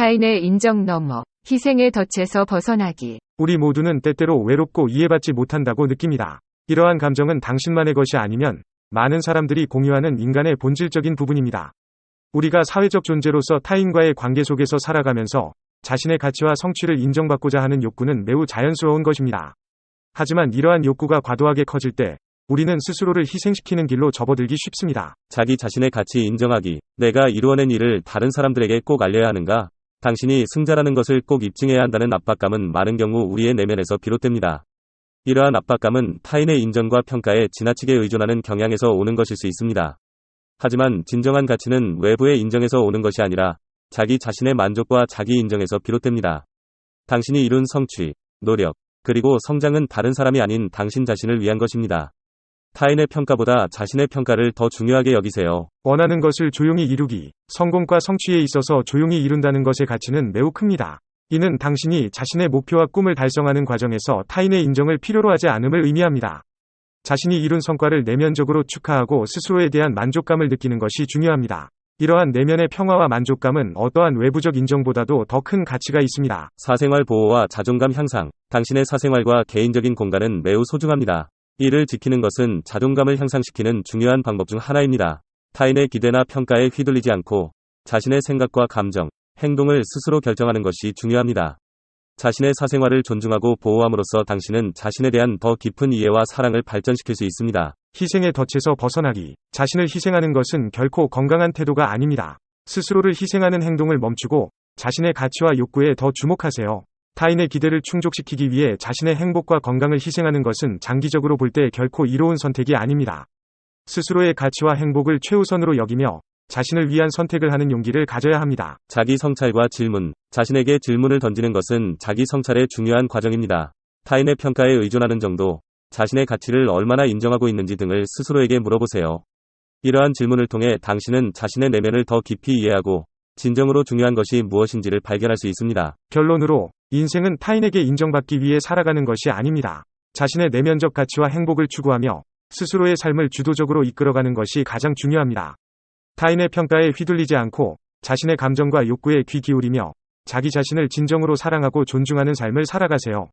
타인의 인정 넘어 희생의 덫에서 벗어나기. 우리 모두는 때때로 외롭고 이해받지 못한다고 느낍니다. 이러한 감정은 당신만의 것이 아니면 많은 사람들이 공유하는 인간의 본질적인 부분입니다. 우리가 사회적 존재로서 타인과의 관계 속에서 살아가면서 자신의 가치와 성취를 인정받고자 하는 욕구는 매우 자연스러운 것입니다. 하지만 이러한 욕구가 과도하게 커질 때 우리는 스스로를 희생시키는 길로 접어들기 쉽습니다. 자기 자신의 가치 인정하기. 내가 이루어낸 일을 다른 사람들에게 꼭 알려야 하는가? 당신이 승자라는 것을 꼭 입증해야 한다는 압박감은 많은 경우 우리의 내면에서 비롯됩니다. 이러한 압박감은 타인의 인정과 평가에 지나치게 의존하는 경향에서 오는 것일 수 있습니다. 하지만 진정한 가치는 외부의 인정에서 오는 것이 아니라 자기 자신의 만족과 자기 인정에서 비롯됩니다. 당신이 이룬 성취, 노력, 그리고 성장은 다른 사람이 아닌 당신 자신을 위한 것입니다. 타인의 평가보다 자신의 평가를 더 중요하게 여기세요. 원하는 것을 조용히 이루기, 성공과 성취에 있어서 조용히 이룬다는 것의 가치는 매우 큽니다. 이는 당신이 자신의 목표와 꿈을 달성하는 과정에서 타인의 인정을 필요로 하지 않음을 의미합니다. 자신이 이룬 성과를 내면적으로 축하하고 스스로에 대한 만족감을 느끼는 것이 중요합니다. 이러한 내면의 평화와 만족감은 어떠한 외부적 인정보다도 더 큰 가치가 있습니다. 사생활 보호와 자존감 향상. 당신의 사생활과 개인적인 공간은 매우 소중합니다. 이를 지키는 것은 자존감을 향상시키는 중요한 방법 중 하나입니다. 타인의 기대나 평가에 휘둘리지 않고 자신의 생각과 감정, 행동을 스스로 결정하는 것이 중요합니다. 자신의 사생활을 존중하고 보호함으로써 당신은 자신에 대한 더 깊은 이해와 사랑을 발전시킬 수 있습니다. 희생의 덫에서 벗어나기. 자신을 희생하는 것은 결코 건강한 태도가 아닙니다. 스스로를 희생하는 행동을 멈추고 자신의 가치와 욕구에 더 주목하세요. 타인의 기대를 충족시키기 위해 자신의 행복과 건강을 희생하는 것은 장기적으로 볼 때 결코 이로운 선택이 아닙니다. 스스로의 가치와 행복을 최우선으로 여기며 자신을 위한 선택을 하는 용기를 가져야 합니다. 자기 성찰과 질문. 자신에게 질문을 던지는 것은 자기 성찰의 중요한 과정입니다. 타인의 평가에 의존하는 정도, 자신의 가치를 얼마나 인정하고 있는지 등을 스스로에게 물어보세요. 이러한 질문을 통해 당신은 자신의 내면을 더 깊이 이해하고 진정으로 중요한 것이 무엇인지를 발견할 수 있습니다. 결론으로 인생은 타인에게 인정받기 위해 살아가는 것이 아닙니다. 자신의 내면적 가치와 행복을 추구하며 스스로의 삶을 주도적으로 이끌어가는 것이 가장 중요합니다. 타인의 평가에 휘둘리지 않고 자신의 감정과 욕구에 귀 기울이며 자기 자신을 진정으로 사랑하고 존중하는 삶을 살아가세요.